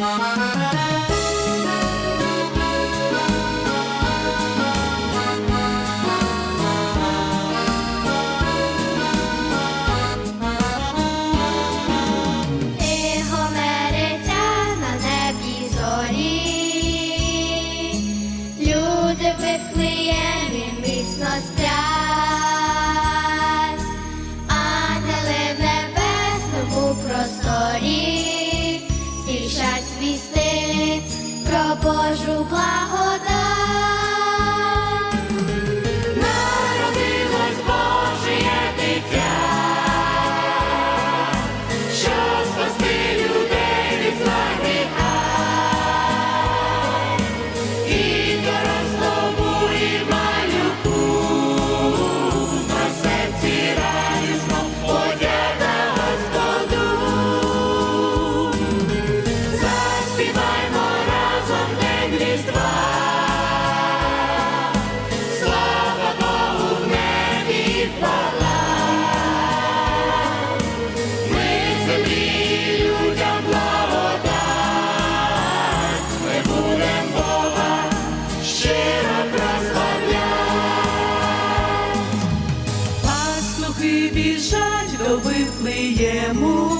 Música Кажу благо. до виплиємо,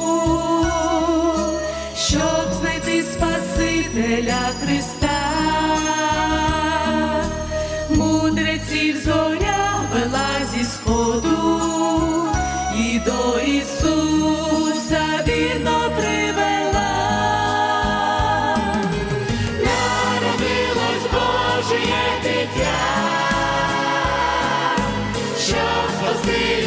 щоб знайти Спасителя Христа, мудреців зоря вела зі сходу і до Ісуса вірно привела, народилось Божеє дитя, щоб спасти.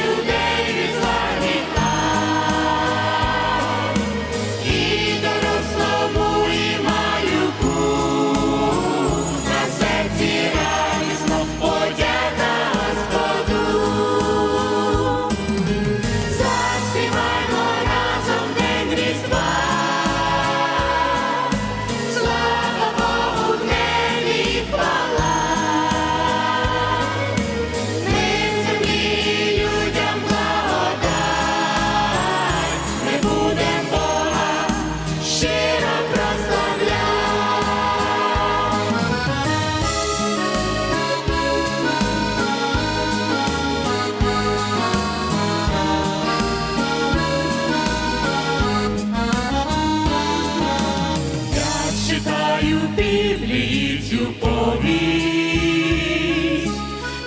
повість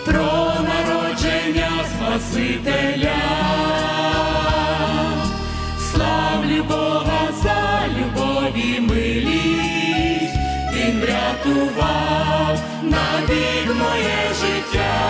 про народження Спасителя, славлю Бога за любові милість, Він врятував навік моє життя.